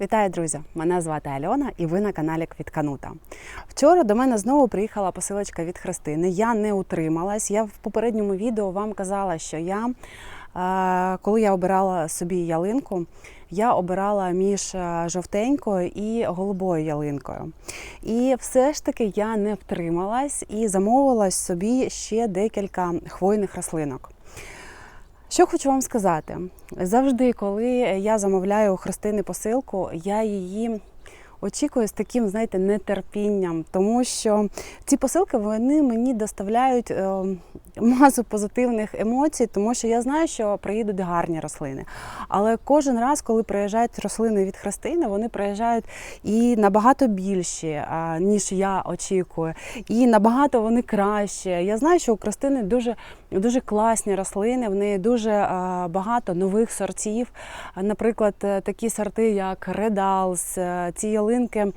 Вітаю, друзі! Мене звати Альона і ви на каналі Квітканута. Вчора до мене знову приїхала посилочка від Христини. Я не утрималась. Я в попередньому відео вам казала, що я, е, коли я обирала собі ялинку, я обирала між е, жовтенькою і голубою ялинкою. І все ж таки я не втрималась і замовила собі ще декілька хвойних рослинок. Що хочу вам сказати, завжди, коли я замовляю у Христини посилку, я її очікую з таким, знаєте, нетерпінням, тому що ці посилки вони мені доставляють е, масу позитивних емоцій, тому що я знаю, що приїдуть гарні рослини. Але кожен раз, коли приїжджають рослини від Христини, вони приїжджають і набагато більші, ніж я очікую, і набагато вони краще. Я знаю, що у Христини дуже, дуже класні рослини, в неї дуже багато нових сортів. Наприклад, е, такі сорти, як Редалс, ці ялинки.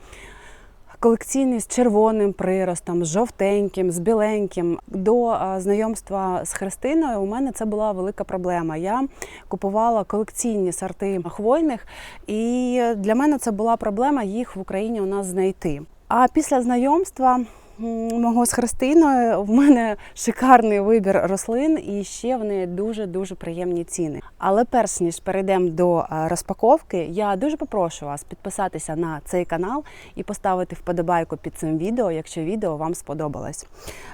Колекційні з червоним приростом, з жовтеньким, з біленьким. До знайомства з Христиною у мене це була велика проблема. Я купувала колекційні сорти хвойних, і для мене це була проблема їх в Україні у нас знайти. А після знайомства мого з Христиною в мене шикарний вибір рослин і ще в неї дуже дуже приємні ціни. Але перш ніж перейдемо до е, розпаковки, я дуже попрошу вас підписатися на цей канал і поставити вподобайку під цим відео, якщо відео вам сподобалось.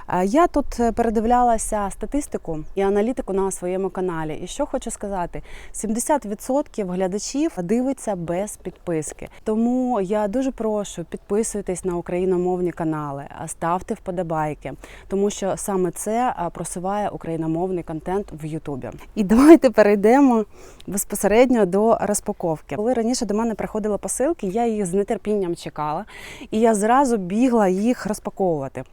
Е, Я тут передивлялася статистику і аналітику на своєму каналі. І що хочу сказати: 70% глядачів дивиться без підписки. Тому я дуже прошу підписуйтесь на україномовні канали, ставте вподобайки, тому що саме це просуває україномовний контент в Ютубі. І давайте перейдемо безпосередньо до розпаковки. Коли раніше до мене приходили посилки, я їх з нетерпінням чекала, і я зразу бігла їх розпаковувати.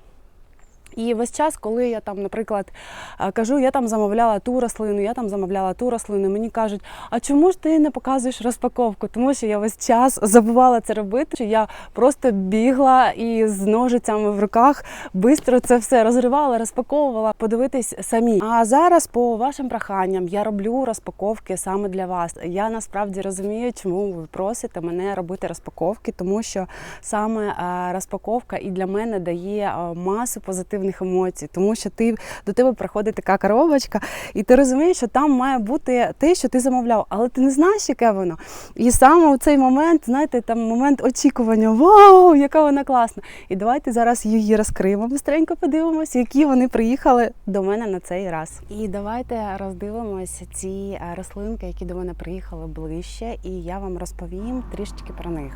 І весь час, коли я там, наприклад, е, кажу, я там замовляла ту рослину, я там замовляла ту рослину, мені кажуть, а чому ж ти не показуєш розпаковку? Тому що я весь час забувала це робити. що Я просто бігла і з ножицями в руках швидко це все розривала, розпаковувала, подивитись самі. А зараз, по вашим проханням, я роблю розпаковки саме для вас. Я насправді розумію, чому ви просите мене робити розпаковки, тому що саме е, розпаковка і для мене дає е, масу позитивних емоцій, тому що ти до тебе приходить така коробочка, і ти розумієш, що там має бути те, що ти замовляв, але ти не знаєш, яке воно. І саме у цей момент, знаєте, там момент очікування, вау, яка вона класна! І давайте зараз її розкриємо, быстренько подивимося, які вони приїхали до мене на цей раз. І давайте роздивимося ці е, рослинки, які до мене приїхали ближче, і я вам розповім трішечки про них.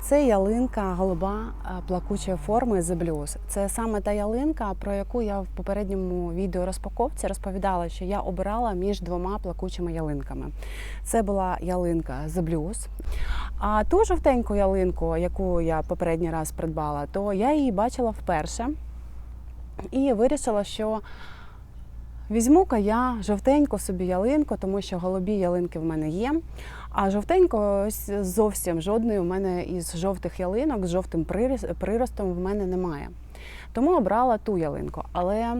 Це ялинка голуба е, плакучої форми The Blues. Це саме та ялинка, про яку я в попередньому відео розпаковці розповідала, що я обирала між двома плакучими ялинками. Це була ялинка The Blues. А ту жовтеньку ялинку, яку я попередній раз придбала, то я її бачила вперше і вирішила, що Візьму-ка я жовтеньку собі ялинку, тому що голубі ялинки в мене є. А жовтенько ось зовсім жодної у мене із жовтих ялинок з жовтим приростом в мене немає. Тому обрала ту ялинку. Але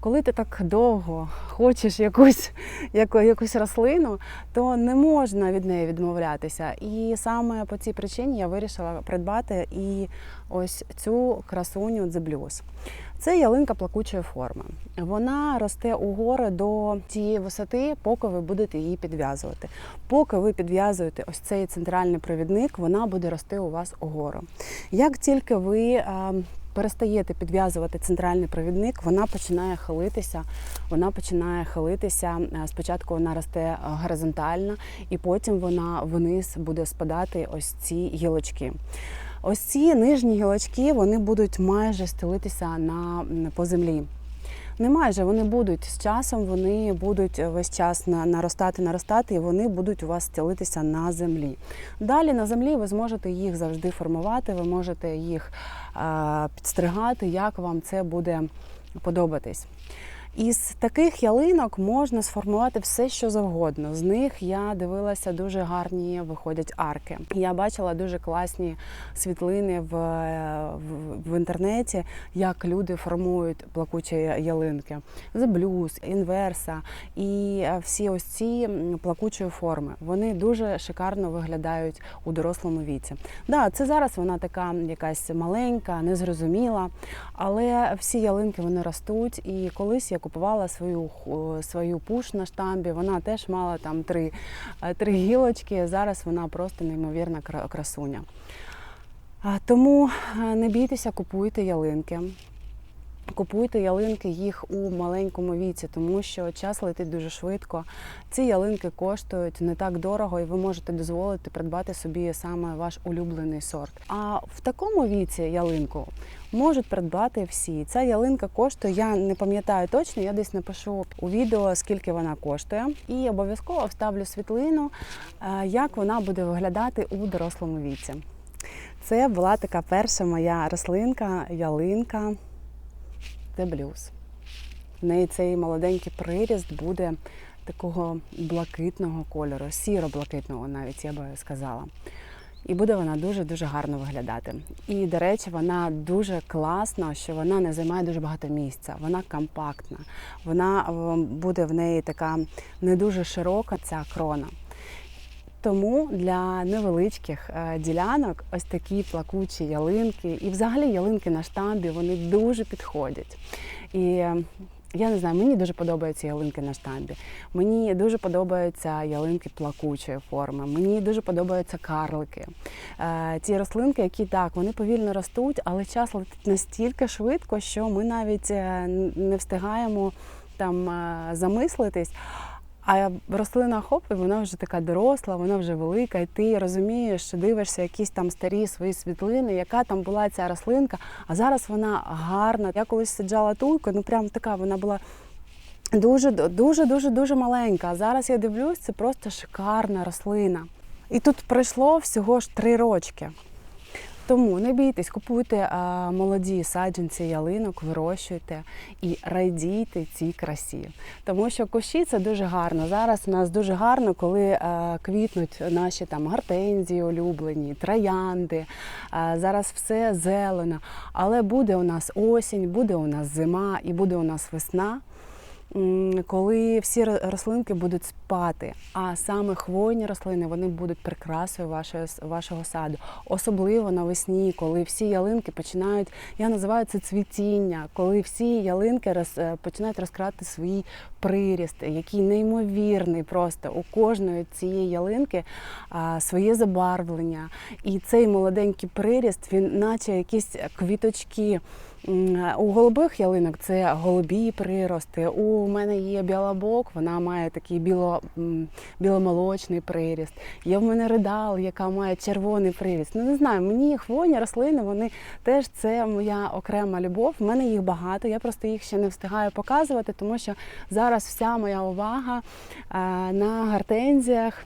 коли ти так довго хочеш якусь, яку, якусь рослину, то не можна від неї відмовлятися. І саме по цій причині я вирішила придбати і ось цю красуню The Це ялинка плакучої форми. Вона росте угору до тієї висоти, поки ви будете її підв'язувати. Поки ви підв'язуєте ось цей центральний провідник, вона буде рости у вас угору. Як тільки ви перестаєте підв'язувати центральний провідник, вона починає хилитися. Вона починає хилитися. Е, Спочатку вона росте е, горизонтально, і потім вона вниз буде спадати ось ці гілочки. Ось ці нижні гілочки вони будуть майже стелитися на по землі. Не майже вони будуть з часом, вони будуть весь час на- наростати, наростати, і вони будуть у вас стілитися на землі. Далі на землі ви зможете їх завжди формувати, ви можете їх е, підстригати, як вам це буде подобатись. Із таких ялинок можна сформувати все, що завгодно. З них я дивилася дуже гарні виходять арки. Я бачила дуже класні світлини в, в, в інтернеті, як люди формують плакучі ялинки. The Blues, інверса і е, всі ось ці плакучої форми. Вони дуже шикарно виглядають у дорослому віці. Да, це зараз вона така якась маленька, незрозуміла, але всі ялинки вони ростуть. І колись я купувала свою свою пуш на штамбі. Вона теж мала там три, е, три гілочки. Зараз вона просто неймовірна кра- красуня. Тому е, не бійтеся, купуйте ялинки. Купуйте ялинки їх у маленькому віці, тому що час летить дуже швидко. Ці ялинки коштують не так дорого, і ви можете дозволити придбати собі саме ваш улюблений сорт. А в такому віці ялинку можуть придбати всі. Ця ялинка коштує, я не пам'ятаю точно, я десь напишу у відео, скільки вона коштує. І обов'язково вставлю світлину, е, як вона буде виглядати у дорослому віці. Це була така перша моя рослинка, ялинка. The Blues. В неї цей молоденький приріст буде такого блакитного кольору, сіро-блакитного, навіть я би сказала. І буде вона дуже-дуже гарно виглядати. І, до речі, вона дуже класна, що вона не займає дуже багато місця. Вона компактна. Вона е, буде в неї така не дуже широка ця крона. Тому для невеличких е, ділянок ось такі плакучі ялинки, і взагалі ялинки на штамбі вони дуже підходять. І е, я не знаю, мені дуже подобаються ялинки на штамбі. Мені дуже подобаються ялинки плакучої форми. Мені дуже подобаються карлики. Е, Ті рослинки, які так, вони повільно ростуть, але час летить настільки швидко, що ми навіть е, не встигаємо там е, замислитись. А рослина хоп, і вона вже така доросла, вона вже велика, і ти розумієш, що дивишся якісь там старі свої світлини, яка там була ця рослинка, а зараз вона гарна. Я колись сиджала туйкою, ну прям така вона була. Дуже, дуже, дуже, дуже маленька. А зараз я дивлюсь, це просто шикарна рослина. І тут пройшло всього ж три рочки. Тому не бійтесь, купуйте а, молоді саджанці ялинок, вирощуйте і радійте цій красі. Тому що кущі це дуже гарно. Зараз у нас дуже гарно, коли а, квітнуть наші там гортензії улюблені, троянди. А, зараз все зелено. Але буде у нас осінь, буде у нас зима і буде у нас весна. Коли всі рослинки будуть спати, а саме хвойні рослини вони будуть прикрасою вашого, вашого саду. Особливо навесні, коли всі ялинки починають, я називаю це цвітіння, коли всі ялинки роз, е, починають розкривати свій приріст, який неймовірний просто у кожної цієї ялинки а, своє забарвлення. І цей молоденький приріст, він наче якісь квіточки. У голубих ялинок це голубі прирости. У мене є білобок, вона має такий біло, біломолочний приріст. Є в мене ридал, яка має червоний приріст. Ну не знаю, мені хвойні рослини, вони теж це моя окрема любов. У мене їх багато. Я просто їх ще не встигаю показувати, тому що зараз вся моя увага е, на гортензіях.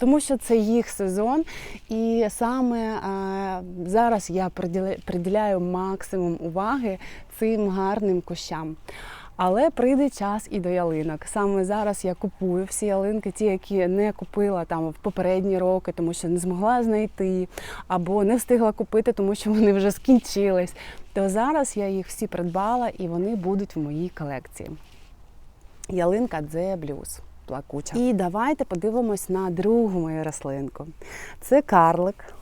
Тому що це їх сезон, і саме е, зараз я приділяю максимум уваги цим гарним кущам. Але прийде час і до ялинок. Саме зараз я купую всі ялинки, ті, які не купила там в попередні роки, тому що не змогла знайти, або не встигла купити, тому що вони вже скінчились. То зараз я їх всі придбала і вони будуть в моїй колекції. Ялинка The Blues. Плакуча. І давайте подивимось на другу мою рослинку. Це карлик.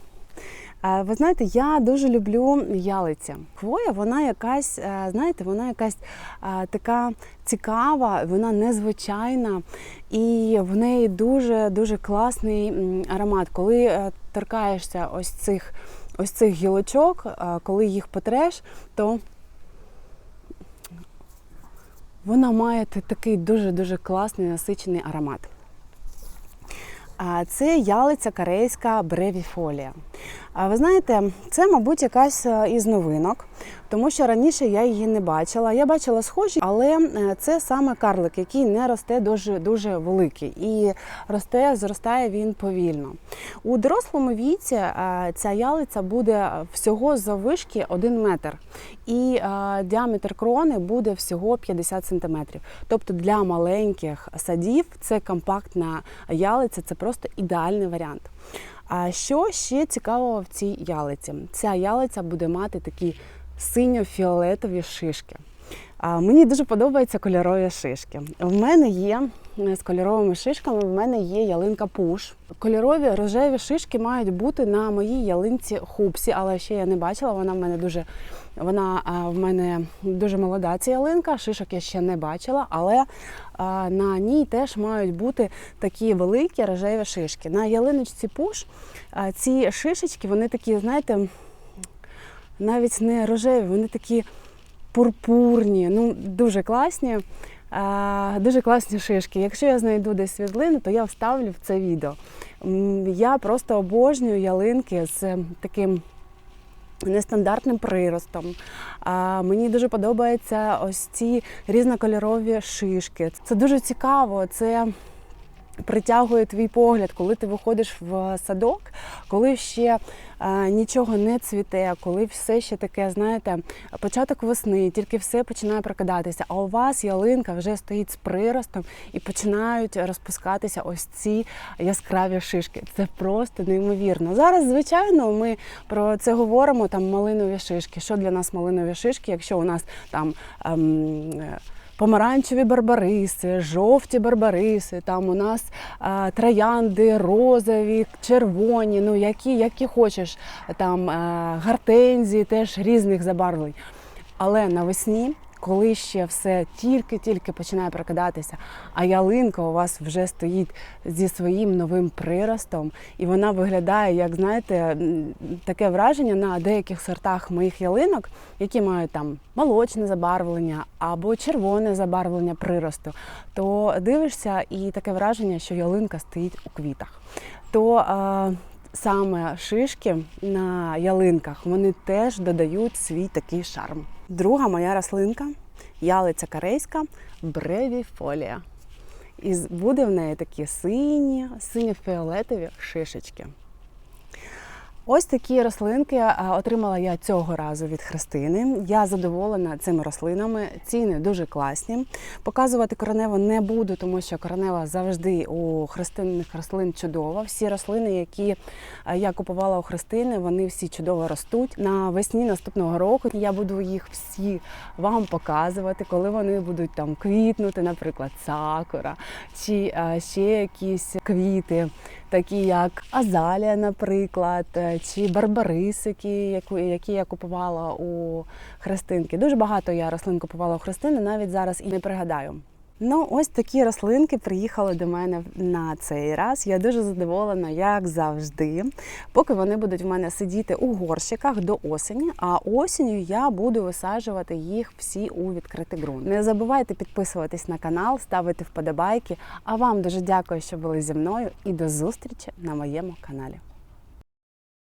Е, Ви знаєте, я дуже люблю ялиці. Хвоя, вона якась, е, знаєте, вона якась е, така цікава, вона незвичайна, і в неї дуже дуже класний аромат. Коли торкаєшся ось цих ось цих гілочок, коли їх потреш, то вона має такий дуже-дуже класний насичений аромат. Це ялиця корейська бревіфолія. Ви знаєте, це, мабуть, якась е, із новинок, тому що раніше я її не бачила. Я бачила схожі, але е, це саме карлик, який не росте дуже дуже великий і росте, зростає він повільно. У дорослому віці е, ця ялиця буде всього заввишки 1 метр, і діаметр крони буде всього 50 сантиметрів. Тобто для маленьких садів це компактна ялиця, це просто ідеальний варіант. А що ще цікавого в цій ялиці? Ця ялиця буде мати такі синьо-фіолетові шишки. А, Мені дуже подобаються кольорові шишки. В мене є е, з кольоровими шишками, в мене є ялинка пуш. Кольорові рожеві шишки мають бути на моїй ялинці хупсі, але ще я не бачила. Вона в мене дуже вона в мене дуже молода ця ялинка. Шишок я ще не бачила, але на ній теж мають бути такі великі рожеві шишки. На ялиночці пуш ці шишечки, вони такі, знаєте, навіть не рожеві, вони такі пурпурні, ну дуже класні. Дуже класні шишки. Якщо я знайду десь світлину, то я вставлю в це відео. Я просто обожнюю ялинки з таким нестандартним приростом. А, Мені дуже подобаються ось ці різнокольорові шишки. Це дуже цікаво. Це притягує твій погляд, коли ти виходиш в садок, коли ще е, нічого не цвіте, коли все ще таке, знаєте, початок весни, тільки все починає прокидатися. А у вас ялинка вже стоїть з приростом і починають розпускатися ось ці яскраві шишки. Це просто неймовірно. Зараз, звичайно, ми про це говоримо. Там малинові шишки. Що для нас малинові шишки, якщо у нас там. Ем, помаранчеві барбариси, жовті барбариси, там у нас а, троянди, розові, червоні, ну які, які хочеш, там а, гортензії теж різних забарвлень. Але навесні, коли ще все тільки-тільки починає прокидатися, а ялинка у вас вже стоїть зі своїм новим приростом, і вона виглядає, як знаєте, таке враження на деяких сортах моїх ялинок, які мають там молочне забарвлення або червоне забарвлення приросту, то дивишся і таке враження, що ялинка стоїть у квітах. То саме шишки на ялинках вони теж додають свій такий шарм. Друга моя рослинка ялиця корейська бревіфолія. І буде в неї такі сині, синьо-фіолетові шишечки. Ось такі рослинки отримала я цього разу від Христини. Я задоволена цими рослинами. Ціни дуже класні. Показувати кореневу не буду, тому що коренева завжди у христинних рослин чудова. Всі рослини, які я купувала у Христини, вони всі чудово ростуть. Навесні наступного року я буду їх всі вам показувати, коли вони будуть там квітнути, наприклад, сакура чи ще якісь квіти такі як азалія, наприклад, е, чи барбарисики, які я купувала у Христинки. Дуже багато я рослин купувала у Христини, навіть зараз і не пригадаю. Ну, ось такі рослинки приїхали до мене на цей раз. Я дуже задоволена, як завжди. Поки вони будуть в мене сидіти у горщиках до осені, а осінню я буду висаджувати їх всі у відкритий ґрунт. Не забувайте підписуватись на канал, ставити вподобайки. А вам дуже дякую, що були зі мною, і до зустрічі на моєму каналі.